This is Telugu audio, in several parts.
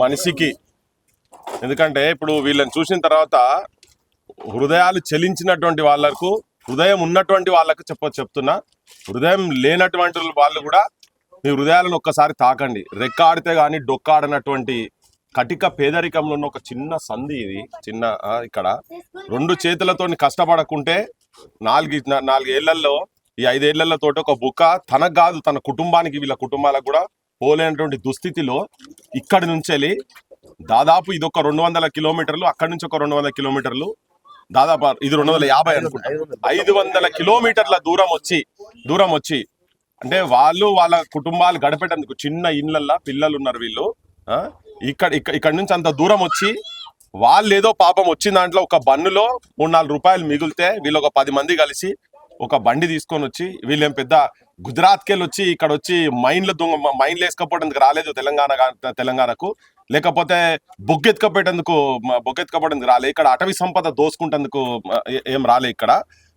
మనిషికి. ఎందుకంటే ఇప్పుడు వీళ్ళని చూసిన తర్వాత హృదయాలు చెలించినటువంటి వాళ్ళకు హృదయం ఉన్నటువంటి వాళ్ళకు చెప్ప చెప్తున్నా. హృదయం లేనటువంటి వాళ్ళు కూడా మీ హృదయాలను ఒక్కసారి తాకండి. రెక్కాడితే కానీ డొక్కాడనటువంటి కటిక పేదరికంలో ఉన్న ఒక చిన్న సంధి ఇది. చిన్న ఇక్కడ. రెండు చేతులతో కష్టపడకుంటే నాలుగు నాలుగేళ్ళలో ఈ ఐదేళ్ళతో ఒక బుక్క తనకు కాదు తన కుటుంబానికి వీళ్ళ కుటుంబాలకు కూడా పోలేనటువంటి దుస్థితిలో ఇక్కడి నుంచి వెళ్ళి దాదాపు ఇది ఒక రెండు వందల కిలోమీటర్లు అక్కడి నుంచి ఒక రెండు వందల కిలోమీటర్లు. దాదాపు ఇది రెండు వందల యాభై అనుకుంటా. ఐదు వందల కిలోమీటర్ల దూరం వచ్చి దూరం వచ్చి అంటే వాళ్ళు వాళ్ళ కుటుంబాలు గడపేటందుకు చిన్న ఇళ్ళల్లో పిల్లలు ఉన్నారు వీళ్ళు. ఇక్కడ ఇక్కడ ఇక్కడ నుంచి అంత దూరం వచ్చి వాళ్ళు ఏదో పాపం వచ్చిన దాంట్లో ఒక బన్నులో మూడు నాలుగు రూపాయలు మిగిలితే వీళ్ళు ఒక పది మంది కలిసి ఒక బండి తీసుకొని వచ్చి వీళ్ళేం పెద్ద గుజరాత్కి వెళ్ళి వచ్చి ఇక్కడ వచ్చి మైన్ల దొంగ మైన్లు వేసుకపోవడానికి రాలేదు తెలంగాణ తెలంగాణకు. లేకపోతే బొగ్గెత్తుకపోయేటందుకు మ- బొగ్గెత్తుకపోవడానికి రాలే. ఇక్కడ అటవీ సంపద దోసుకుంటందుకు ఏం రాలే ఇక్కడ.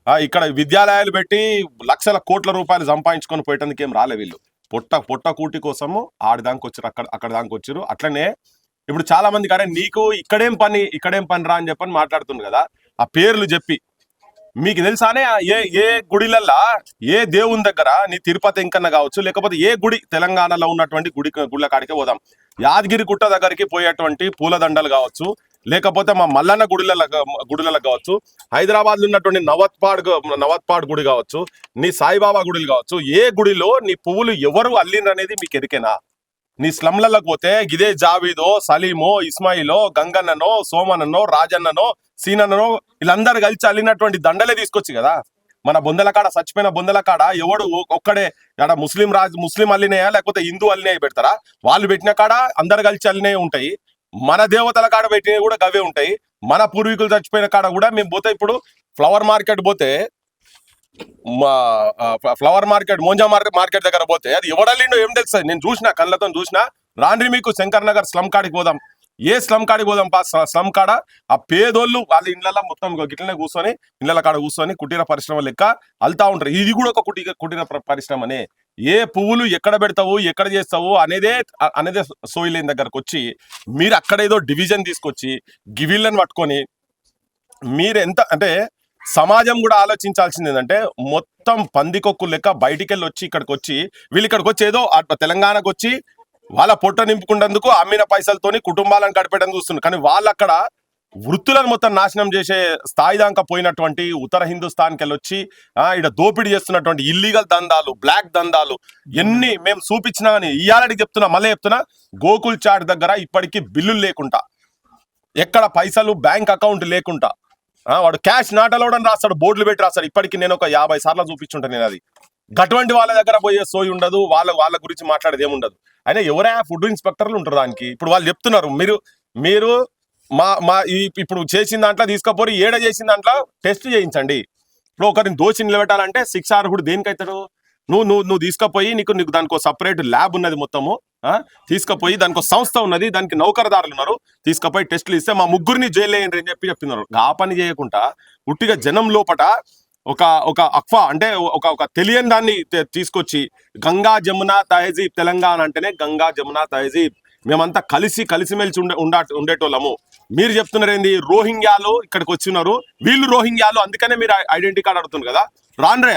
ఇక్కడ విద్యాలయాలు పెట్టి లక్షల కోట్ల రూపాయలు సంపాదించుకొని పోయేటందుకు ఏం రాలే వీళ్ళు. పొట్ట పొట్ట కూటి కోసము ఆడిదానికి వచ్చారు అక్కడ అక్కడ దానికి వచ్చారు అట్లనే ఇప్పుడు చాలా మంది కానీ నీకు ఇక్కడేం పని ఇక్కడేం పని రా అని చెప్పని మాట్లాడుతుంది కదా. ఆ పేర్లు చెప్పి మీకు తెలుసానే? ఏ ఏ గుడిలల్లా? ఏ దేవుని దగ్గర? నీ తిరుపతి ఇంకన్నా కావచ్చు లేకపోతే ఏ గుడి? తెలంగాణలో ఉన్నటువంటి గుడి గుళ్ళ కాడికి పోదాం. యాదగిరి గుట్ట దగ్గరికి పోయేటువంటి పూలదండలు కావచ్చు లేకపోతే మా మల్లన్న గుడిల గుడిలలో కావచ్చు హైదరాబాద్లో ఉన్నటువంటి నవత్పాడ్ నవత్పాడ్ గుడి కావచ్చు నీ సాయిబాబా గుడిలు కావచ్చు ఏ గుడిలో నీ పువ్వులు ఎవరు అల్లిననేది అనేది మీకు ఎరికేనా? నీ స్లమ్లకు పోతే గిదే జావీదో సలీమో ఇస్మాయిలో గంగన్ననో సోమన్ననో రాజన్ననో సీనన్ననో వీళ్ళందరూ కలిసి అల్లినటువంటి దండలే తీసుకొచ్చి కదా. మన బొందల కాడ చచ్చిపోయిన బొందల కాడ ఎవడు ఒక్కడే ఆడ ముస్లిం రాజు ముస్లిం అల్లినాయా లేకపోతే హిందూ అల్లినాయి పెడతారా? వాళ్ళు పెట్టిన కాడ అందరు కలిసి అల్లినవి ఉంటాయి. మన దేవతల కాడ పెట్టినవి కూడా గవే ఉంటాయి. మన పూర్వీకులు చచ్చిపోయిన కాడ కూడా మేము పోతే ఇప్పుడు ఫ్లవర్ మార్కెట్ పోతే మా flower market Monda market market దగ్గర పోతే అది ఎవడల్లిండో ఏం తెలుస్తుంది నేను చూసిన కళ్ళతో చూసిన. రాండ్రి మీకు శంకర్ నగర్ స్లమ్ కాడికి పోదాం. ఏ స్లమ్ కాడికి పోదాం పా స్లమ్ కాడ? ఆ పేదోళ్ళు వాళ్ళ ఇళ్ళలో మొత్తం గిట్లనే కూర్చొని ఇళ్ళ కాడ కూర్చొని కుటీర పరిశ్రమ లెక్క అల్తా ఉంటారు. ఇది కూడా ఒక కుటీర కుటీర పరిశ్రమనే. ఏ పువ్వులు ఎక్కడ పెడతావు ఎక్కడ చేస్తావు అనేదే అనేదే సోయిలేని దగ్గరకు వచ్చి మీరు అక్కడ ఏదో డివిజన్ తీసుకొచ్చి గివిళ్ళని పట్టుకొని మీరు ఎంత అంటే సమాజం కూడా ఆలోచించాల్సింది ఏంటంటే మొత్తం పందికొక్కు లెక్క బయటికి వెళ్ళి వచ్చి ఇక్కడికి వచ్చి వీళ్ళు ఇక్కడికి వచ్చి ఏదో అట్లా తెలంగాణకు వచ్చి వాళ్ళ పొట్ట నింపుకున్నందుకు అమ్మిన పైసలతోని కుటుంబాలను గడిపేయడం చూస్తున్నారు. కానీ వాళ్ళు అక్కడ వృత్తులను మొత్తం నాశనం చేసే స్థాయి దాకా పోయినటువంటి ఉత్తర హిందుస్థాన్కి వెళ్ళి వచ్చి ఆ, ఈడ దోపిడీ చేస్తున్నటువంటి ఇల్లీగల్ దందాలు బ్లాక్ దందాలు ఎన్ని మేము చూపించినా అని ఇయ్యాలని చెప్తున్నా మళ్ళీ చెప్తున్నా గోకుల్ చాట్ దగ్గర ఇప్పటికీ బిల్లులు లేకుండా ఎక్కడ పైసలు బ్యాంక్ అకౌంట్ లేకుండా వాడు క్యాష్ నాట్ రాస్తాడు బోర్డులు పెట్టి రాస్తాడు. ఇప్పటికి నేను ఒక యాభై సార్లు చూపించుంటాను నేను అది. అటువంటి వాళ్ళ దగ్గర పోయే సోయి ఉండదు వాళ్ళ వాళ్ళ గురించి మాట్లాడేది ఏముండదు. అయినా ఎవరే ఫుడ్ ఇన్స్పెక్టర్లు ఉంటారు దానికి? ఇప్పుడు వాళ్ళు చెప్తున్నారు మీరు మీరు మా మా ఇప్పుడు చేసిన దాంట్లో తీసుకపోయి ఏడ చేసిన దాంట్లో టెస్ట్ చేయించండి. ఇప్పుడు ఒకరిని దోషి నిలబెట్టాలంటే శిక్ష కూడా దేనికైతాడు? నువ్వు నువ్వు నువ్వు తీసుకపోయి నీకు నీకు దానికి సపరేట్ ల్యాబ్ ఉన్నది మొత్తము తీసుకుపోయి తీసుకపోయి దానికి సంస్థ ఉన్నది దానికి నౌకరదారులు ఉన్నారు తీసుకపోయి టెస్టులు ఇస్తే మా ముగ్గురిని జైలు వేయండి అని చెప్పి చెప్తున్నారు. ఆ పని చేయకుండా ఉట్టిగా జనం లోపట ఒక ఒక అక్వా అంటే ఒక ఒక తెలియని దాన్ని తీసుకొచ్చి గంగా జమున తహజీబ్ తెలంగాణ అంటేనే గంగా జమున తహజీబ్. మేమంతా కలిసి కలిసిమెలిసి ఉండే ఉండా ఉండేటోళ్ళము. మీరు చెప్తున్నారు ఏంది రోహింగ్యాలు ఇక్కడికి వచ్చినారు. వీళ్ళు రోహింగ్యాలు అందుకనే మీరు ఐడెంటిటీ కార్డ్ అడుగుతున్నారు కదా? రాన్రే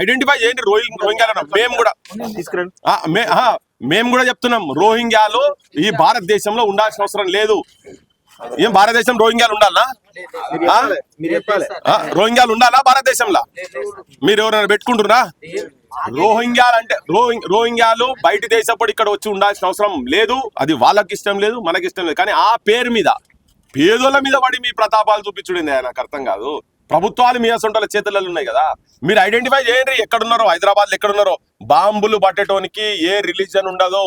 ఐడెంటిఫై చేయండి రోహింగ్ రోహింగ్యాలు. మేము కూడా మేము కూడా చెప్తున్నాం. రోహింగ్యాలు ఈ భారతదేశంలో ఉండాల్సిన అవసరం లేదు. ఏం భారతదేశం రోహింగ్యాలు ఆ, రోహింగ్యాలు ఉండాలా భారతదేశంలో? మీరు ఎవరైనా పెట్టుకుంటున్నారా? రోహింగ్యాలు అంటే రోహింగ్ రోహింగ్యాలు బయట దేశపడి ఇక్కడ వచ్చి ఉండాల్సిన అవసరం లేదు. అది వాళ్ళకి ఇష్టం లేదు మనకి ఇష్టం లేదు. కానీ ఆ పేరు మీద పేదోళ్ళ మీద పడి మీ ప్రతాపాలు చూపించుడింది నాకు అర్థం కాదు. ప్రభుత్వాలు మీ అసొంటల చేతులలో ఉన్నాయి కదా. మీరు ఐడెంటిఫై చేయండి ఎక్కడున్నారో హైదరాబాద్ ఎక్కడున్నారో. బాంబులు పట్టేటోనికి ఏ రిలీజన్ ఉండదో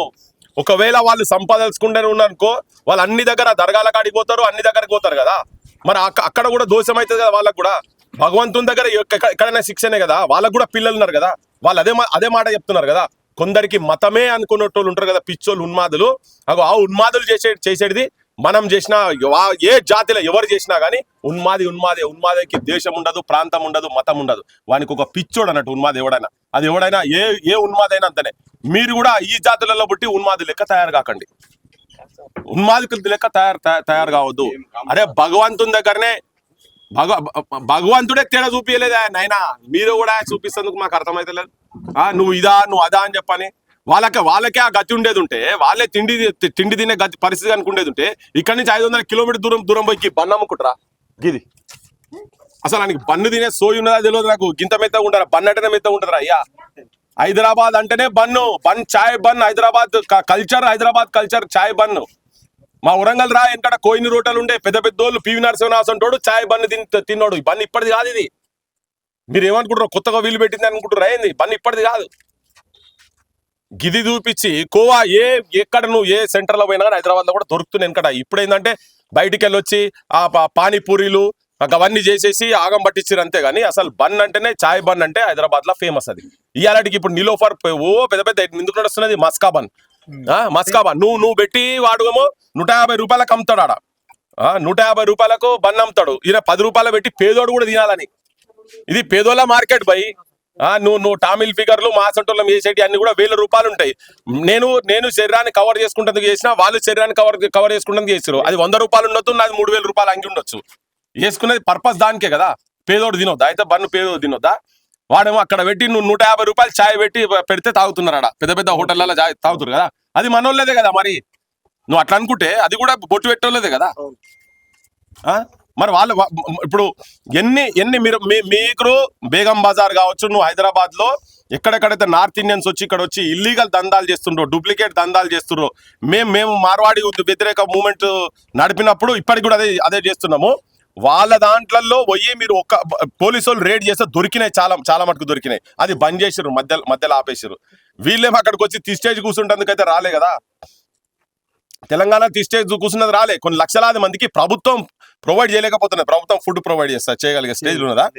ఒకవేళ వాళ్ళు సంపాదించుకుంటూనే ఉన్నారనుకో వాళ్ళు అన్ని దగ్గర దర్గాల కాడికి పోతారు అన్ని దగ్గరికి పోతారు కదా. మరి అక్కడ కూడా దోషం అవుతుంది కదా వాళ్ళకు కూడా. భగవంతుని దగ్గర ఎక్కడైనా శిక్షనే కదా. వాళ్ళకు కూడా పిల్లలు ఉన్నారు కదా. వాళ్ళు అదే మా- అదే మాట చెప్తున్నారు కదా. కొందరికి మతమే అనుకున్నట్టు ఉంటారు కదా పిచ్చోళ్ళు ఉన్మాదులు. అగో ఆ ఉన్మాదులు చేసే చేసేది మనం చేసిన వా- ఏ జాతిలో ఎవరు చేసినా కానీ ఉన్మాది ఉన్మాదే ఉన్మాదేకి దేశం ఉండదు ప్రాంతం ఉండదు మతం ఉండదు. వానికి ఒక పిచ్చోడు అన్నట్టు ఉన్మాది ఎవడైనా. అది ఎవడైనా ఏ ఏ ఉన్మాదైనా అంతనే. మీరు కూడా ఈ జాతులలో పుట్టి ఉన్మాది లెక్క తయారు కాకండి. ఉన్మాదికుల లెక్క తయారు తయారు కావద్దు. అరే భగవంతుని దగ్గరనే భగ భగవంతుడే తేడా చూపించలేదా నైనా మీరు కూడా చూపిస్తేందుకు మాకు అర్థమైతలేదు. ఆ నువ్వు ఇదా నువ్వు అదా అని చెప్పని వాళ్ళకి వాళ్ళకే ఆ గతి ఉండేది ఉంటే వాళ్ళే తిండి తిండి తినే గతి పరిస్థితి అనుకుండేది ఉంటే ఇక్కడి నుంచి ఐదు వందల కిలోమీటర్ దూరం దూరం పోయి బన్ను అమ్ముకుంటారా? గిది. అసలు ఆయనకి బన్ను తినే సోయి ఉన్నదా తెలియదు నాకు. గింత మెత్తగా ఉంటారా బన్ అంటేనే మెత్తగా ఉంటారా అయ్యా. హైదరాబాద్ అంటేనే బన్ను. బన్ చాయ్ bun Hyderabad culture Hyderabad culture చాయ్ బన్ను. మా వరంగల్ రా వెనకడ కోయిని రోటలు ఉండే పెద్ద పెద్దోళ్ళు పివి నరసింహనాథ్ చాయ్ బన్ను తిన్ తిన్నాడు. ఈ బన్ను ఇప్పటిది కాదు ఇది. మీరు ఏమనుకుంటారు కొత్తగా వీలు పెట్టింది అనుకుంటారు అయింది బన్ను ఇప్పటిది కాదు. గిది చూపించి కోవా ఏ ఎక్కడ నువ్వు ఏ సెంటర్లో పోయినా కానీ హైదరాబాద్లో కూడా దొరుకుతుంది వెనకట ఇప్పుడు ఏంటంటే బయటికి వెళ్ళి వచ్చి ఆ పానీపూరీలు అవన్నీ చేసేసి ఆగం పట్టించారు అంతే కానీ అసలు బన్ అంటేనే చాయ్ బన్ అంటే హైదరాబాద్లో ఫేమస్ అది. ఇయాలటికి ఇప్పుడు నిలోఫర్ ఓ పెద్ద పెద్ద ఎందుకు నడుస్తున్నది? మస్కా బన్. ఆ, మస్కా బన్. నువ్వు నువ్వు పెట్టి వాడుగేమో నూట యాభై రూపాయలకు అమ్ముతాడు ఆడ. ఆ, నూట యాభై రూపాయలకు బన్ అమ్ముతాడు. ఈయన పది రూపాయలు పెట్టి పేదోడు కూడా తినాలని. ఇది పేదోళ్ళ మార్కెట్ బై. నువ్వు నువ్వు టామిల్ ఫిగర్లు మా సొంటోళ్ళం చేసేటి అన్ని కూడా వేల రూపాయలు ఉంటాయి నేను నేను శరీరాన్ని కవర్ చేసుకుంటందుకు చేసినా వాళ్ళు శరీరాన్ని కవర్ కవర్ చేసుకుంటందుకు చేసారు అది వంద రూపాయలు ఉండొచ్చు నాది మూడు వేల రూపాయలు అంగి ఉండొచ్చు. వేసుకునేది పర్పస్ దానికే కదా. పేదోడు తినొద్దా? అయితే బన్ను పేదోడు తినొద్దా? వాడేమో అక్కడ పెట్టి నువ్వు నూట యాభై రూపాయలు చాయ్ పెట్టి పెడితే తాగుతున్నారు ఆడ. పెద్ద పెద్ద హోటళ్ళలో తాగుతారు కదా. అది మనోళ్ళదే కదా మరి. నువ్వు అట్లా అనుకుంటే అది కూడా బొట్టు పెట్టోళ్ళదే కదా. ఆ? మరి వాళ్ళు ఇప్పుడు ఎన్ని ఎన్ని మీరు మీకు బేగం బజార్ కావచ్చు నువ్వు హైదరాబాద్లో ఎక్కడెక్కడైతే నార్త్ ఇండియన్స్ వచ్చి ఇక్కడ వచ్చి ఇల్లీగల్ దందాలు చేస్తుండ్రో డూప్లికేట్ దందాలు చేస్తుండ్రో మేము మేము మార్వాడి వ్యతిరేక మూమెంట్ నడిపినప్పుడు ఇప్పటికి కూడా అదే అదే చేస్తున్నాము. వాళ్ళ దాంట్లలో పోయి మీరు ఒక పోలీసు వాళ్ళు రేడ్ చేస్తే దొరికినాయి చాలా చాలా మటుకు దొరికినాయి. అది బంద్ చేసారు మధ్య మధ్యలో ఆపేసారు వీళ్ళేమో అక్కడికి వచ్చి తీస్టేజ్ కూర్చుంటందుకైతే రాలే కదా. తెలంగాణ తీస్టేజ్ కూర్చున్నది రాలే. కొన్ని లక్షలాది మందికి ప్రభుత్వం ప్రొవైడ్ చేయలేకపోతున్నది. ప్రభుత్వం ఫుడ్ ప్రొవైడ్ చేస్తా చేయగలిగే స్టేజ్ ఉన్నదా?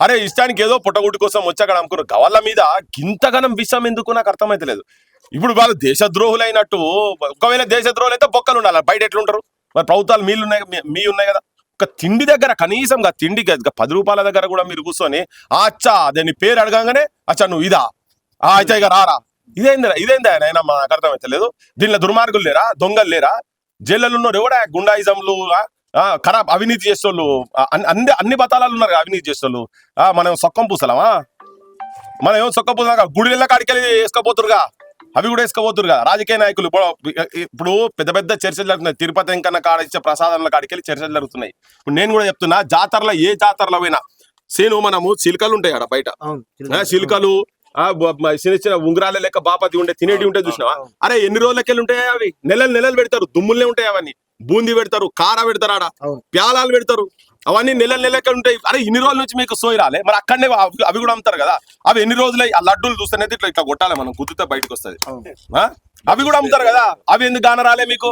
అరే ఇష్టానికి ఏదో పుట్టగుడ్డు కోసం వచ్చి అక్కడ అమ్ముకున్నారు గవర్ల మీద గింతగనం విషయం ఎందుకు? నాకు అర్థమైతలేదు. ఇప్పుడు వాళ్ళు దేశద్రోహులైనట్టు ఒకవేళ దేశద్రోహులు అయితే బొక్కలు ఉండాలి. బయట ఎట్లుంటారు? మరి ప్రభుత్వాలు మీలు ఉన్నాయి మీ- ఉన్నాయి కదా? ఒక తిండి దగ్గర కనీసం తిండి పది రూపాయల దగ్గర కూడా మీరు కూర్చొని "ఆ, అచ్చా దాని పేరు అడగంగానే అచ్చా నువ్వు ఇదా? ఆ అయితే ఇక రారా? ఇదేందిరా ఇదేందా నాయన మాకు అర్థమైతలేదు. దీనిలో దుర్మార్గులు లేరా? దొంగలు లేరా? జైళ్ళలో ఉన్నారు ఎవడా? గుండాయిజంలు ఖరాబ్ అవినీతి చేసేవాళ్ళు అన్ని అన్ని బతాలాలు ఉన్నారు అవినీతి చేసేవాళ్ళు. మనం సొక్కం పూసలమా? మనం ఏమో సొక్క పూసలా గుడి ఇళ్ళ కాడికి వేసుకోపోతురుగా అవి కూడా వేసుకోపోతురుగా రాజకీయ నాయకులు ఇప్పుడు పెద్ద పెద్ద చర్చలు జరుగుతున్నాయి. తిరుపతి వెంకన్న కాడ ఇచ్చే ప్రసాదంలో కాడికి వెళ్ళి చర్చలు జరుగుతున్నాయి. ఇప్పుడు నేను కూడా చెప్తున్నా జాతరలో ఏ జాతరలో పోయినా సేను మనము చిలుకలు ఉంటాయి ఆడ బయట. చిలుకలు చిన్న చిన్న ఉంగరాల లెక్క బాపతి ఉంటే తినేటి ఉంటే చూసినావా? అరే ఎన్ని రోజులకెళ్ళి ఉంటాయి అవి? నెలలు నెలలు పెడతారు దుమ్ములనే ఉంటాయి అవన్నీ. బూందీ పెడతారు కార పెడతారు ఆడ. ప్యాలాలు పెడతారు. అవన్నీ నెలలు నెలలకి ఉంటాయి. అరే ఇన్ని రోజుల నుంచి మీకు సోయి రాలే? మరి అక్కడనే అవి కూడా అమ్ముతారు కదా? అవి ఎన్ని రోజులు ఆ లడ్డూలు చూస్తేనే ఇట్లా ఇట్లా కొట్టాలి మనం గుద్దుతే బయటకు వస్తుంది ఆ? అవి కూడా అమ్ముతారు కదా? అవి ఎందుకు గాన రాలే మీకు?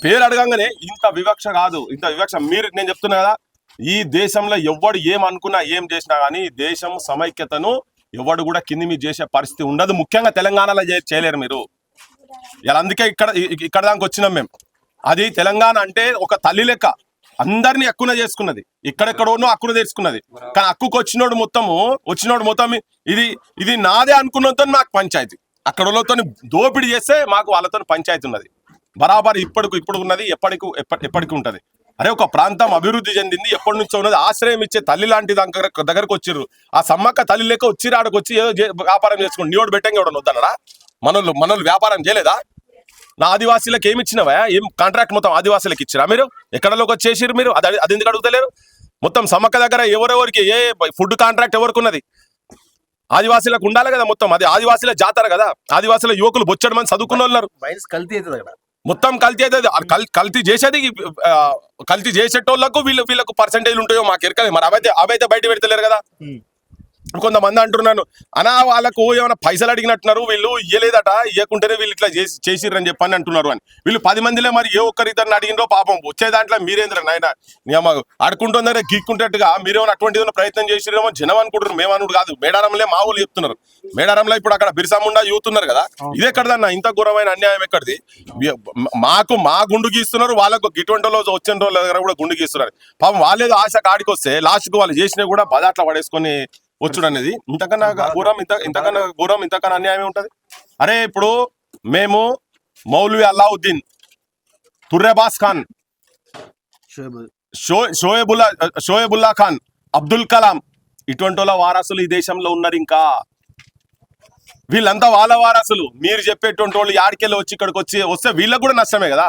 పేరు అడగంగానే ఇంత వివక్ష కాదు. ఇంత వివక్ష మీరు నేను చెప్తున్నా కదా? ఈ దేశంలో ఎవ్వడు ఏం అనుకున్నా ఏం చేసినా కానీ దేశం సమైక్యతను ఎవడు కూడా కింది మీరు చేసే పరిస్థితి ఉండదు. ముఖ్యంగా తెలంగాణలో చే- చేయలేరు మీరు. ఇలా అందుకే ఇక్కడ ఇక్కడ దానికి వచ్చినాం మేము. అది తెలంగాణ అంటే ఒక తల్లి లెక్క. అందరినీ అక్కున చేసుకున్నది. ఇక్కడెక్కడోనో అక్కున తెచ్చుకున్నది. కానీ అక్కుకు వచ్చినోడు మొత్తము వచ్చినోడు మొత్తం ఇది ఇది నాదే అనుకున్నతో మాకు పంచాయతీ. అక్కడ వాళ్ళతో దోపిడీ చేస్తే మాకు వాళ్ళతో పంచాయతీ ఉన్నది. బరాబర్ ఇప్పటికి ఇప్పుడు ఉన్నది ఎప్పటికి ఎప్ప- ఎప్పటికి ఉంటది. అరే ఒక ప్రాంతం అభివృద్ధి చెందింది ఎప్పటి నుంచో ఉన్నది. ఆశ్రయం ఇచ్చే తల్లి లాంటి దగ్గర దగ్గరకు వచ్చిర్రు. ఆ సమ్మక్క తల్లి లేక వచ్చి ఆడకు వచ్చి ఏదో వ్యాపారం చేసుకుని నీోడు పెట్టంగా ఎవడన్నా వద్దనరా మనోళ్ళు మనోళ్ళు వ్యాపారం చేయలేదా? నా ఆదివాసీలకు ఏమి ఇచ్చినవా? ఏం కాంట్రాక్ట్ మొత్తం ఆదివాసీలకు ఇచ్చిరా మీరు? ఎక్కడలోకి వచ్చి మీరు? అది అది ఎందుకు అడుగుతలేరు? మొత్తం సమ్మక్క దగ్గర ఎవరెవరికి ఏ ఫుడ్ కాంట్రాక్ట్ ఎవరికి ఉన్నది ఆదివాసీలకు ఉండాలి కదా మొత్తం. అది ఆదివాసీల జాతర కదా. ఆదివాసీల యువకులు బొచ్చడం మంది చదువుకున్న వాళ్ళు కల్తీ అవుతుంది మొత్తం కల్తీ అయితే కల్తీ చేసేది ఆ, కల్తీ చేసేటోళ్ళకు వీళ్ళు వీళ్ళకు పర్సంటేజ్ ఉంటాయో మాకు ఎరకలేదు. మరి అవైతే అవైతే బయట పెడతలేరు కదా. కొంతమంది అంటున్నాను అనా వాళ్ళకు ఏమైనా పైసలు అడిగినట్టున్నారు వీళ్ళు ఇయ్యలేదట ఇయ్యకుంటేనే వీళ్ళు ఇట్లా చేసి చేసిర్రని చెప్పని అంటున్నారు అని. వీళ్ళు పది మందిలో మరి ఏ ఒక్కరి ఇద్దరిని అడిగినో పాపం వచ్చే దాంట్లో మీరేంద్ర నాయన? నియమ ఆడుకుంటుందనే గీక్కుంటట్టుగా మీరేమైనా అటువంటి ప్రయత్నం చేసిరేమో జనం అనుకుంటారు మేము అనుడు కాదు మేడారంలో మా ఊళ్ళు చెప్తున్నారు. మేడారంలో ఇప్పుడు అక్కడ బిర్సాముండా యూత్ ఉన్నారు కదా ఇది ఎక్కడదన్నా? ఇంత ఘోరమైన అన్యాయం ఎక్కడిది? మాకు మా గుండు గీస్తున్నారు వాళ్ళకు ఇటువంటి వాళ్ళు వచ్చిన వాళ్ళ దగ్గర కూడా గుండు గీస్తున్నారు. పాపం వాళ్ళేదో ఆశ కాడికి వస్తే లాస్ట్కు వాళ్ళు చేసినా కూడా బదాట్లా పడేసుకొని వచ్చుడు అనేది. ఇంతకన్నా ఘోరం ఇంత ఇంతకన్నా ఘోరం ఇంతకన్నా అన్యాయం ఉంటది. అరే ఇప్పుడు మేము మౌలవి అల్లావుద్దీన్ తుర్రెబాస్ ఖాన్ షో షోయబుల్లా షోయబుల్లా ఖాన్ అబ్దుల్ కలాం ఇటువంటి వాళ్ళ వారసులు ఈ దేశంలో ఉన్నారు ఇంకా. వీళ్ళంతా వాళ్ళ వారసులు. మీరు చెప్పేటువంటి వాళ్ళు యాడికెళ్ళి వచ్చి ఇక్కడికి వచ్చి వస్తే వీళ్ళకు కూడా నష్టమే కదా.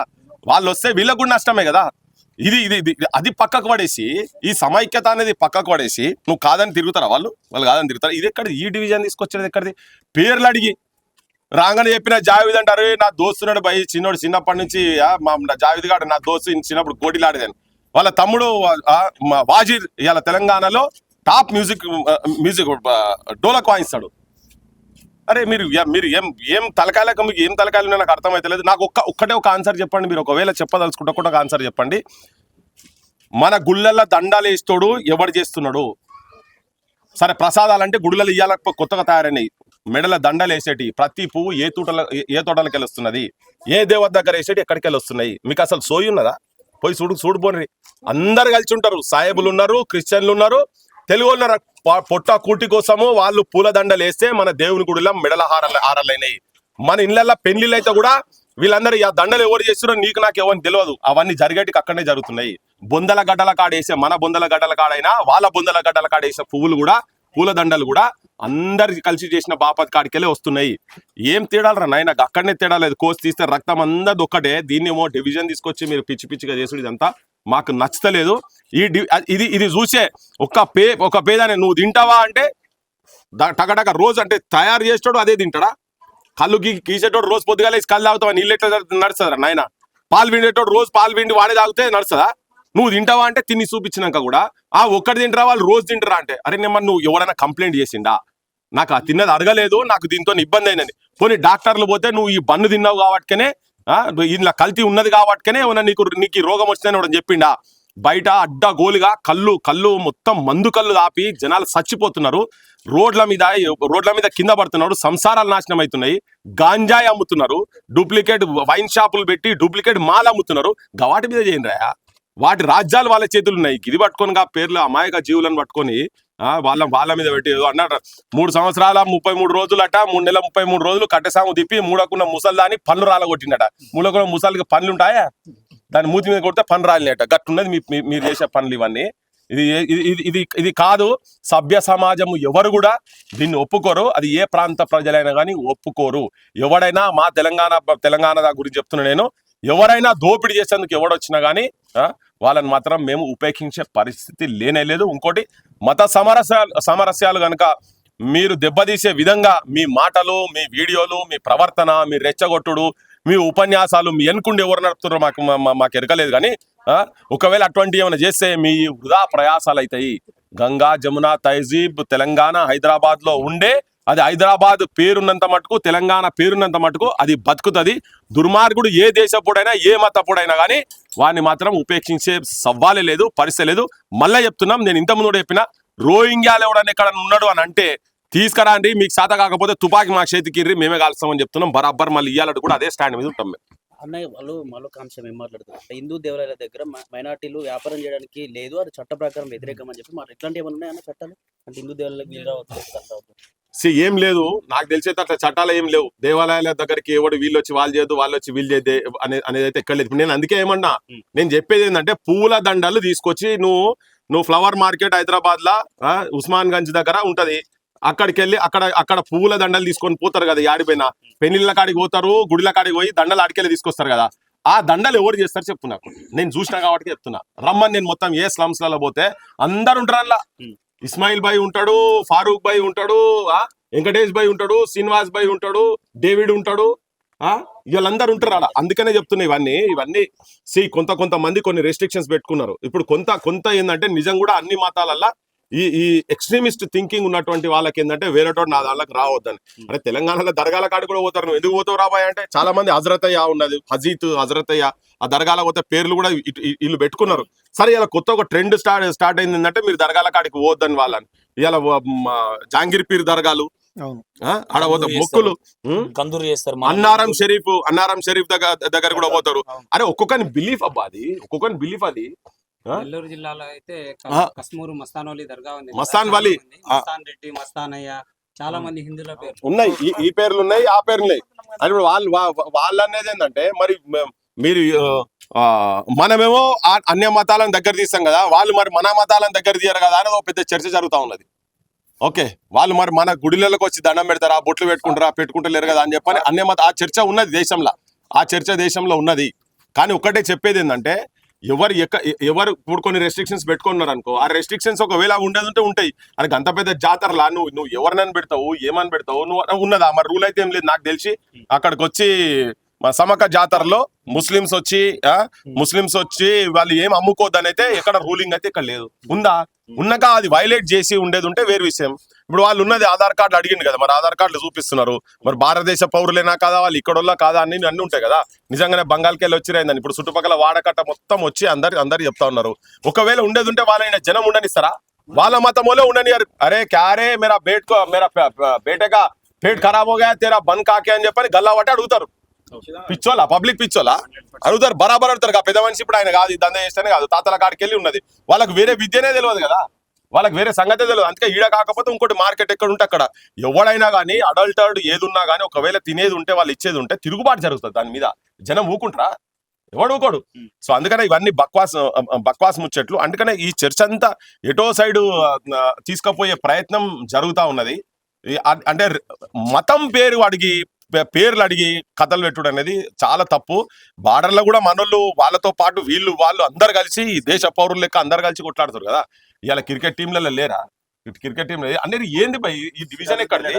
వాళ్ళు వస్తే వీళ్ళకు కూడా నష్టమే కదా. ఇది ఇది ఇది అది పక్కకు పడేసి ఈ సమైక్యత అనేది పక్కకు పడేసి నువ్వు కాదని తిరుగుతారా వాళ్ళు? వాళ్ళు కాదని తిరుగుతారు? ఇది ఎక్కడ ఈ డివిజన్ తీసుకొచ్చేది ఎక్కడిది? పేర్లు అడిగి. రాగానే చెప్పిన జావేద్ అంటారు నా దోస్తున్నాడు భయ చిన్నోడు చిన్నప్పటి నుంచి మా నా జావేద్ గాడు నా దోస్తు చిన్నప్పుడు కోటిలు ఆడేదాన్ని వాళ్ళ తమ్ముడు వాజీర్ ఇవాళ తెలంగాణలో టాప్ మ్యూజిక్ మ్యూజిక్ డోలకు వాయిస్తాడు. అరే మీరు మీరు ఏం ఏం తలకాయలకు మీకు ఏం తలకాయలు ఉన్నాయో నాకు అర్థమైతలేదు నాకు ఒక్క ఒక్కటే ఒక ఆన్సర్ చెప్పండి. మీరు ఒకవేళ చెప్పదలుచుకుంటే కూడా ఒక ఆన్సర్ చెప్పండి. మన గుళ్ళల్లో దండాలు వేస్తాడు ఎవడు చేస్తున్నాడు? సరే ప్రసాదాలు అంటే గుడులలో ఇయ్యాల కొత్తగా తయారైనవి మెడల దండలు వేసేటి ప్రతి పువ్వు ఏ తోటల ఏ- ఏ తోటలకి ఏ దేవత దగ్గర వేసేటి ఎక్కడికి వెళ్ళొస్తున్నాయి? మీకు అసలు సోయి ఉన్నదా? పోయి చూడు చూడుపోండి అందరు కలిసి ఉంటారు. సాయేబులు ఉన్నారు క్రిస్టియన్లు ఉన్నారు. తెలుగు వాళ్ళు పొట్ట కూటి కోసము వాళ్ళు పూల దండలు వేస్తే మన దేవుని గుడిలో మెడల హారాలు హారాలైనాయి. మన ఇళ్ళల్లో పెళ్ళిళ్ళు అయితే కూడా వీళ్ళందరూ ఆ దండలు ఎవరు చేస్తున్నారో నీకు నాకు ఎవరిని తెలియదు అవన్నీ జరిగేటికి అక్కడనే జరుగుతున్నాయి. బొందల గడ్డల కాడేసే మన బొందల గడ్డల కాడైనా వాళ్ళ బొందల గడ్డల కాడేసే పువ్వులు కూడా పూల దండలు కూడా అందరు కలిసి చేసిన బాపత్ కాడికెళ్ళే వస్తున్నాయి. ఏం తేడాలరా నాయన అక్కడనే తేడా లేదు. కోసి తీస్తే రక్తం అందరిది ఒక్కటే దీన్ని ఏమో డివిజన్ తీసుకొచ్చి మీరు పిచ్చి పిచ్చిగా చేసుడు ఇదంతా. మాకు నచ్చతలేదు. ఈ ఇది ఇది చూసే ఒక్క పే ఒక పేదాన్ని నువ్వు తింటావా అంటే టగటగ రోజు అంటే తయారు చేసేటోడు అదే తింటాడా? కళ్ళు గీ గీసేటోడు రోజు పొద్దుగాల కళ్ళు తాగుతావా? నీళ్ళు ఎట్లా నడుస్తుందా నాయన? పాలు పిండేటోడు రోజు పాలు పిండి వాడే తాగితే నడుస్తుందా? నువ్వు తింటావా అంటే తిని చూపించినాక కూడా ఆ ఒక్కటి తింటారా? వాళ్ళు రోజు తింటారా అంటే అరే నేను నువ్వు ఎవరైనా కంప్లైంట్ చేసిండా? నాకు ఆ తిన్నది అడగలేదు నాకు దీంతో ఇబ్బంది అయినది పోనీ డాక్టర్లు పోతే నువ్వు ఈ బన్ను తిన్నావు కాబట్టికనే ఇలా కల్తీ ఉన్నది కాబట్టికనే ఏమన్నా నీకు నీకు ఈ రోగం వచ్చిందని ఎవడని చెప్పిండా? బయట అడ్డ గోలుగా కళ్ళు కళ్ళు మొత్తం మందు కళ్ళు దాపి జనాలు చచ్చిపోతున్నారు. రోడ్ల మీద రోడ్ల మీద కింద పడుతున్నారు సంసారాలు నాశనం అవుతున్నాయి. గాంజాయి అమ్ముతున్నారు. డూప్లికేట్ వైన్ షాపులు పెట్టి డూప్లికేట్ మాల్ అమ్ముతున్నారు. గవాటి మీద చేయండి రాయా వాటి రాజ్యాలు వాళ్ళ చేతులు ఉన్నాయి. ఇది పట్టుకొని పేర్లు అమాయక జీవులను పట్టుకొని వాళ్ళ వాళ్ళ మీద పెట్టి ఏదో అన్నాడు మూడు సంవత్సరాల ముప్పై మూడు రోజులు అట మూడు నెలల ముప్పై మూడు రోజులు కట్టెసాము తిప్పి మూడకున్న ముసల్దాని పన్ను రాలగొట్టిండట. మూడకున్న ముసలికి పనులు ఉంటాయా? దాని మూతి మీద కొడితే పని రాలినట గట్టున్నది మీ మీరు చేసే పనులు ఇవన్నీ. ఇది ఇది ఇది- ఇది కాదు సభ్య సమాజము ఎవరు కూడా దీన్ని ఒప్పుకోరు. అది ఏ ప్రాంత ప్రజలైనా కానీ ఒప్పుకోరు. ఎవడైనా మా తెలంగాణ తెలంగాణ దా గురించి చెప్తున్నా నేను. ఎవరైనా దోపిడీ చేసేందుకు ఎవడొచ్చినా కానీ వాళ్ళని మాత్రం మేము ఉపేక్షించే పరిస్థితి లేనే లేదు. ఇంకోటి మత సమరస్యాలు సమరస్యాలు కనుక మీరు దెబ్బతీసే విధంగా మీ మాటలు మీ వీడియోలు మీ ప్రవర్తన మీ రెచ్చగొట్టుడు మీ ఉపన్యాసాలు మీ ఎన్కుండి ఎవరు నడుపుతున్నారో మాకు మాకు ఎరకలేదు కానీ ఒకవేళ అటువంటి ఏమైనా చేస్తే మీ వృధా ప్రయాసాలు అవుతాయి గంగా జమున తైజీబ్ తెలంగాణ హైదరాబాద్లో ఉండే అది హైదరాబాద్ పేరున్నంత మటుకు తెలంగాణ పేరున్నంత మటుకు అది బతుకుతుంది. దుర్మార్గుడు ఏ దేశపుడైనా ఏ మతపుడైనా కానీ వాడిని మాత్రం ఉపేక్షించే సవ్వాలే లేదు పరిస్థితి లేదు. మళ్ళీ చెప్తున్నాం నేను ఇంతకుముందు కూడా చెప్పిన రోహింగ్యాలు ఎవడని ఎక్కడ ఉన్నాడు అని అంటే తీసుకురాండి మీకు శాత కాకపోతే తుపాకి మా చేతికి మేమే కాల్స్తామని చెప్తున్నాం. బరాబర్ మళ్ళీ ఇయ్యాలంటే కూడా అదే స్టాండ్ మీద ఉంటాం మేము. అన్నయ్య వాళ్ళు మరొక అంశం ఏం మాట్లాడుతున్నారు హిందూ దేవాలయాల దగ్గర మైనార్టీలు వ్యాపారం చేయడానికి లేదు అది చట్ట ప్రకారం వ్యతిరేకం అని చెప్పి మరి ఇట్లాంటి ఏమైనా ఉన్నాయన్న చట్టాలు? అంటే హిందూ దేవాలయాలకు సి ఏం లేదు. నాకు తెలిసే అట్లా చట్టాలు ఏం లేవు. దేవాలయాల దగ్గరికి ఎవడు వీళ్ళు వచ్చి వాళ్ళు చేయదు వాళ్ళు వచ్చి వీళ్ళు చేయదు అనే అనేది అయితే ఎక్కడ లేదు నేను అందుకే ఏమన్నా. నేను చెప్పేది ఏంటంటే పూల దండలు తీసుకొచ్చి నువ్వు నువ్వు ఫ్లవర్ మార్కెట్ హైదరాబాద్ లా ఉస్మాన్ గంజ్ దగ్గర ఉంటది. అక్కడికి వెళ్ళి అక్కడ అక్కడ పువ్వుల దండలు తీసుకొని పోతారు కదా ఆడిపోయినా పెళ్ళిళ్ళ కాడికి పోతారు గుడిల కాడికి పోయి దండలు ఆడికెళ్ళి తీసుకొస్తారు కదా. ఆ దండలు ఎవరు చేస్తారు చెప్పు నాకు. నేను చూసిన కాబట్టి చెప్తున్నా. రమ్మని నేను మొత్తం ఏ స్లమ్స్లలో పోతే అందరు ఉంటారు అందులో ఉం. ఇస్మాయిల్ బాయ్ ఉంటాడు ఫారూక్ బాయ్ ఉంటాడు ఆ? వెంకటేష్ బాయ్ ఉంటాడు శ్రీనివాస్ బాయ్ ఉంటాడు డేవిడ్ ఉంటాడు ఆ? వీళ్ళందరూ ఉంటారు అలా అందుకనే చెప్తున్నా ఇవన్నీ ఇవన్నీ సి కొంత కొంతమంది కొన్ని రెస్ట్రిక్షన్స్ పెట్టుకున్నారు. ఇప్పుడు కొంత కొంత ఏంటంటే నిజం కూడా అన్ని మతాలల్లా ఈ ఈ ఎక్స్ట్రీమిస్ట్ థింకింగ్ ఉన్నటువంటి వాళ్ళకి ఏంటంటే వేరేటోడు నా దానికి రావద్దని. అరే తెలంగాణలో దర్గాల కాడికి కూడా పోతారు. నువ్వు ఎందుకు పోతావు రాబాయ్ అంటే చాలా మంది హజరతయ్య ఉన్నది. హజీత్ హజరతయ్య. ఆ దర్గాల పోతే పేర్లు కూడా వీళ్ళు పెట్టుకున్నారు. సరే ఇలా కొత్త ఒక ట్రెండ్ స్టార్ట్ స్టార్ట్ అయింది ఏంటంటే మీరు దర్గాల కాడికి పోవద్దని వాళ్ళని. ఇలా జాంగీర్ పీర్ దర్గాలు ఆడ పోతే మొక్కులు? కందూరు చేస్తారు. అన్నారం షరీఫ్ అన్నారం షరీఫ్ దగ్గర దగ్గర కూడా పోతారు. అరే ఒక్కొక్కని బిలీఫ్ అబ్బా అది ఒక్కొక్కని బిలీఫ్ అది? నెల్లూరు జిల్లాలో అయితే. కస్మూరు మస్తాన్ వలి దర్గా ఉంది మస్తాన్ వలి. మస్తాన్ రెడ్డి మస్తాన్ అయ్య చాలా మంది హిందువుల పేరు. ఉన్నాయి. ఈ- పేర్లు ఉన్నాయి ఆ పేర్లు ఉన్నాయి. అని ఇప్పుడు వాళ్ళు వాళ్ళు అనేది ఏంటంటే మరి మీరు మనమేమో అన్య మతాలను దగ్గర తీస్తాం కదా. వాళ్ళు మరి మన మతాలను దగ్గర తీయరు కదా అనేది ఒక పెద్ద చర్చ జరుగుతా ఉన్నది. ఓకే. వాళ్ళు మరి మన గుడిలకు వచ్చి దండం పెడతారా బొట్లు పెట్టుకుంటారా పెట్టుకుంటలేరు కదా అని చెప్పని అన్య మత ఆ చర్చ ఉన్నది దేశంలో. ఆ చర్చ దేశంలో ఉన్నది. కానీ ఒక్కటే చెప్పేది ఏంటంటే ఎవరు ఎక్క ఎవరు ఇప్పుడు కొన్ని రెస్ట్రిక్షన్స్ పెట్టుకున్నారు అనుకో ఆ రెస్ట్రిక్షన్స్ ఒకవేళ ఉండేది ఉంటే ఉంటాయి. అది అంత పెద్ద జాతరలా నువ్వు నువ్వు ఎవరినని పెడతావు ఏమని పెడతావు నువ్వు ఉన్నదా? మరి రూల్ అయితే ఏం లేదు నాకు తెలిసి. అక్కడికి వచ్చి మా సమక జాతరలో ముస్లిమ్స్ వచ్చి ఆ, ముస్లిమ్స్ వచ్చి వాళ్ళు ఏం అమ్ముకోవద్దని అయితే ఎక్కడ రూలింగ్ అయితే ఇక్కడ లేదు. ఉందా? ఉన్నాక అది వైలేట్ చేసి ఉండేది ఉంటే వేరు విషయం. ఇప్పుడు వాళ్ళు ఉన్నది ఆధార్ కార్డులు అడిగింది కదా మరి ఆధార్ కార్డులు చూపిస్తున్నారు. మరి భారతదేశ పౌరులేనా కాదా వాళ్ళు ఇక్కడోళ్ళ కాదా అని అన్ని ఉంటాయి కదా. నిజంగానే బంగాల్కి వెళ్ళి వచ్చిరైందని ఇప్పుడు చుట్టుపక్కల వాడకట్ట మొత్తం వచ్చి అందరు అందరు చెప్తా ఉన్నారు. ఒకవేళ ఉండేది ఉంటే వాళ్ళైన జనం ఉండనిస్తారా? వాళ్ళ మతంలో ఉండనియారు అరే క్యారే మేరా బేట్ మేరా బేటగా పేట్ ఖరాబ్ హో తేరా బంద్ కాకే అని చెప్పని గల్లా పట్టి అడుగుతారు. పిచ్చోలా పబ్లిక్ పిచ్చోలా అడుగుతారు బరాబర్ అడుగుతారు. పెద్ద మనిషి ఇప్పుడు ఆయన కాదు దంద చేస్తేనే కాదు. తాతల కాడికి వెళ్ళి ఉన్నది. వాళ్ళకి వేరే విద్యనే తెలియదు కదా. వాళ్ళకి వేరే సంగతే తెలియదు అందుకే ఈడ కాకపోతే ఇంకోటి మార్కెట్ ఎక్కడ ఉంటే అక్కడ. ఎవడైనా కానీ అడల్టర్డ్ ఏది ఉన్నా కానీ ఒకవేళ తినేది ఉంటే వాళ్ళు ఇచ్చేది ఉంటే తిరుగుబాటు జరుగుతుంది దాని మీద. జనం ఊకుంటారా? ఎవడు ఊకోడు. సో అందుకనే ఇవన్నీ బక్వాస్ బక్వాస్ ముచ్చట్లు. అందుకనే ఈ చర్చ అంతా ఎటో సైడ్ తీసుకుపోయే ప్రయత్నం జరుగుతా ఉన్నది. అంటే మతం పేరు అడిగి పేర్లు అడిగి కథలు పెట్టుడు అనేది చాలా తప్పు. బార్డర్లో కూడా మనోళ్ళు వాళ్ళతో పాటు వీళ్ళు వాళ్ళు అందరు కలిసి దేశ పౌరులు లెక్క అందరు కలిసి కొట్లాడుతారు కదా. ఇవాళ క్రికెట్ టీంలలో లేరా? ఇటు క్రికెట్ టీం అనేది ఏంది ఈ డివిజన్ ఎక్కడిది?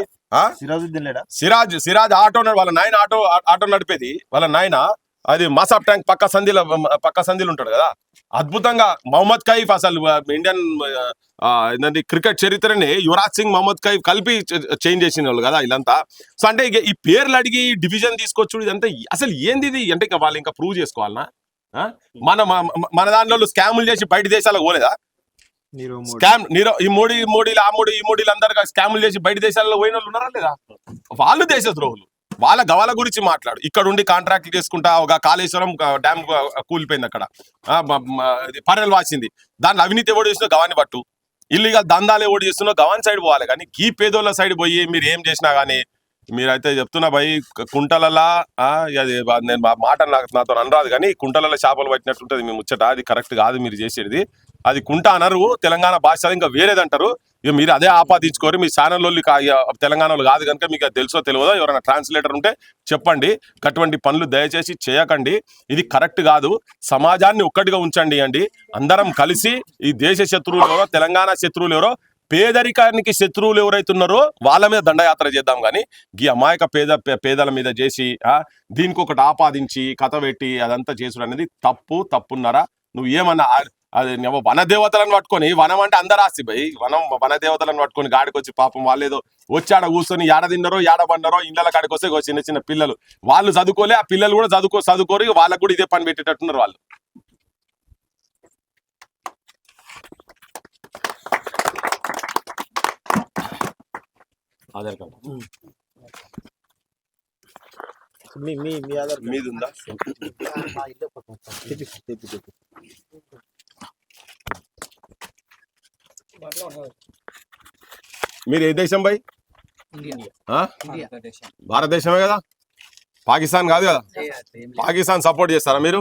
లేడా సిరాజ్ సిరాజ్ ఆటో వాళ్ళ నాయన ఆటో ఆటో నడిపేది. వాళ్ళ నాయన అది మాసాప్ ట్యాంక్ పక్క సంధిలో పక్క సంధిలో ఉంటాడు కదా. అద్భుతంగా మహమ్మద్ కైఫ్ అసలు ఇండియన్ ఏంటంటే క్రికెట్ చరిత్రని యువరాజ్ సింగ్ మహమ్మద్ కైఫ్ కలిపి చేంజ్ చేసిన వాళ్ళు కదా వీళ్ళంతా. సో అంటే ఇక ఈ పేర్లు అడిగి డివిజన్ తీసుకొచ్చుడు ఇదంతా అసలు ఏంది ఇది? అంటే ఇంకా వాళ్ళు ఇంకా ప్రూవ్ చేసుకోవాలనా? మన మన- దాంట్లో స్కాములు చేసి బయట దేశాలకు పోలేదా? స్కామ్ నీరో ఈ మోడీ మోడీలు ఆ మోడీ ఈ మోడీలు అందరు స్కాములు చేసి బయట దేశాల్లో పోయిన వాళ్ళు ఉన్నారా లేదా? వాళ్ళు దేశ ద్రోహులు. వాళ్ళ గవాల గురించి మాట్లాడు. ఇక్కడ ఉండి కాంట్రాక్ట్ చేసుకుంటా ఒక కాళేశ్వరం డ్యామ్ కూలిపోయింది అక్కడ. పర్రెలు వాసింది. దాంట్లో అవినీతి ఎవడు చేసినా గవాన్ని పట్టు. ఇల్లీగల్ దందాలు ఎవడు చేస్తున్నా గవాన్ సైడ్ పోవాలి. కానీ ఈ పేదోళ్ళ సైడ్ పోయి మీరు ఏం చేసినా కానీ మీరైతే చెప్తున్నా భయ్ కుంటలలా అది నేను మాట నాకు నాతో అనరాదు. కానీ కుంటలలో చేపలు పట్టినట్టుంటది మీ ముచ్చట. అది కరెక్ట్ కాదు మీరు చేసేది. అది కుంట అనరు తెలంగాణ భాష ఇంకా వేరేదంటారు. ఇక మీరు అదే ఆపాదించుకోరు మీ ఛానల్లో వాళ్ళు తెలంగాణలో కాదు కనుక మీకు తెలుసో తెలియదో ఎవరైనా ట్రాన్స్లేటర్ ఉంటే చెప్పండి. అటువంటి పనులు దయచేసి చేయకండి. ఇది కరెక్ట్ కాదు. సమాజాన్ని ఒక్కటిగా ఉంచండి అండి. అందరం కలిసి ఈ దేశ శత్రువులు ఎవరో తెలంగాణ శత్రువులు ఎవరో పేదరికానికి శత్రువులు ఎవరైతున్నారో వాళ్ళ మీద దండయాత్ర చేద్దాం కానీ ఈ అమాయక పేద పే- పేదల మీద చేసి దీనికి ఒకటి ఆపాదించి కథ పెట్టి అదంతా చేసుడు అనేది తప్పు తప్పున్నారా? నువ్వు ఏమన్నా అది నువ్వు వన దేవతలను పట్టుకొని వనం అంటే అందరు ఆస్తి భయ్ వనం వన దేవతలను పట్టుకొని గాడికి వచ్చి పాపం వాళ్ళేదో వచ్చి ఆడ కూర్చొని ఏడ తిన్నారో ఏడ పన్నారో ఇళ్ళ కాడికి వస్తే చిన్న చిన్న పిల్లలు. వాళ్ళు చదువుకోలే ఆ పిల్లలు కూడా చదువుకో చదువుకోరు వాళ్ళకు కూడా ఇదే పని పెట్టేటట్టున్నారు వాళ్ళు. ఆధార్ కార్డు. మీ మీ మీ ఆధార్ మీది ఉందా తెప్పి తెప్పి తెప్పి మీరు ఏ దేశం? భారతదేశం భారతదేశమే కదా? పాకిస్తాన్ కాదు కదా? పాకిస్తాన్ సపోర్ట్ చేస్తారా మీరు?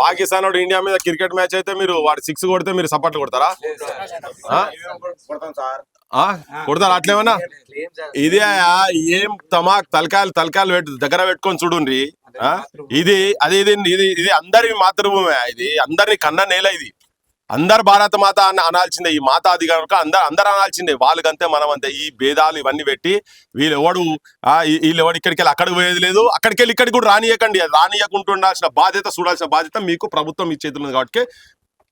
పాకిస్తాన్ వాడు ఇండియా మీద క్రికెట్ మ్యాచ్ అయితే మీరు వాడు సిక్స్ కొడితే మీరు సపోర్ట్ కొడతారా? కొడతారా అట్లేమన్నా? ఇదే ఏం తమాక్ తలకాయలు తలకాయలు పెట్టు దగ్గర పెట్టుకొని చూడుండ్రి? ఇది అది ఇది ఇది ఇది అందరి మాతృభూమి. ఇది అందరిని కన్న నేల ఇది. అందరు భారత మాత అన్న అనాల్సిందే. ఈ మాత అది కనుక అందరు అందరు అనాల్సిందే. వాళ్ళకంతే మనం అంతే ఈ భేదాలు ఇవన్నీ పెట్టి వీళ్ళెవడు వీళ్ళెవడు ఇక్కడికి వెళ్ళి అక్కడికి పోయేది లేదు. అక్కడికి వెళ్ళి ఇక్కడికి కూడా రానియకండి. అది రానియకుండా బాధ్యత చూడాల్సిన బాధ్యత మీకు ప్రభుత్వం మీ చేతులు ఉంది కాబట్టి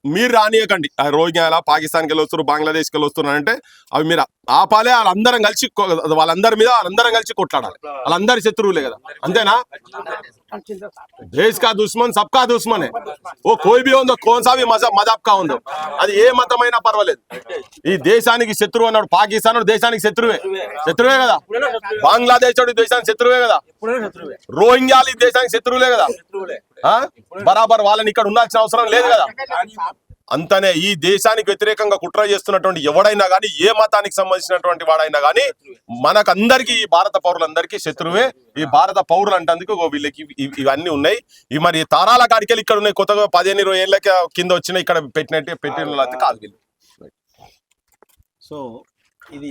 మీరు రానియకండి. ఆ రోహింగ్యాల పాకిస్తాన్కి వెళ్ళి వస్తారు బంగ్లాదేశ్కి వెళ్ళి వస్తున్నారు అంటే అవి మీరు ఆపాలే వాళ్ళందరం కలిసి కొ- వాళ్ళందరి మీద వాళ్ళందరం కలిసి కొట్లాడాలి. వాళ్ళందరి శత్రువులే కదా. అంతేనా? దేశ్ కా దుష్మన్ సబ్కా దుష్మన్ ఓ కోయి బి ఉందో కోన్ సా బి మజహబ్ కా ఉందో. అది ఏ మతమైనా పర్వాలేదు. ఈ దేశానికి శత్రువు అన్నాడు పాకిస్తాన్ దేశానికి శత్రువే. శత్రువే కదా. బంగ్లాదేశ్ దేశానికి శత్రువే కదా. రోహింగ్యాలు ఈ దేశానికి శత్రువులే కదా? బరాబర్ వాళ్ళని ఇక్కడ ఉండాల్సిన అవసరం లేదు కదా. అంతనే ఈ దేశానికి వ్యతిరేకంగా కుట్ర చేస్తున్నటువంటి ఎవడైనా కానీ ఏ మతానికి సంబంధించినటువంటి వాడైనా కానీ మనకందరికి ఈ భారత పౌరులందరికీ శత్రువే. ఈ భారత పౌరులు అంటందుకు వీళ్ళకి ఇవి- ఇవన్నీ ఉన్నాయి. ఇవి మరి తారాల కాడికెళ్ళి ఇక్కడ ఉన్నాయి. కొత్తగా పదిహేను ఇరవై ఏళ్ళకి కింద వచ్చిన ఇక్కడ పెట్టినట్టే పెట్టిన కాదు సో ఇది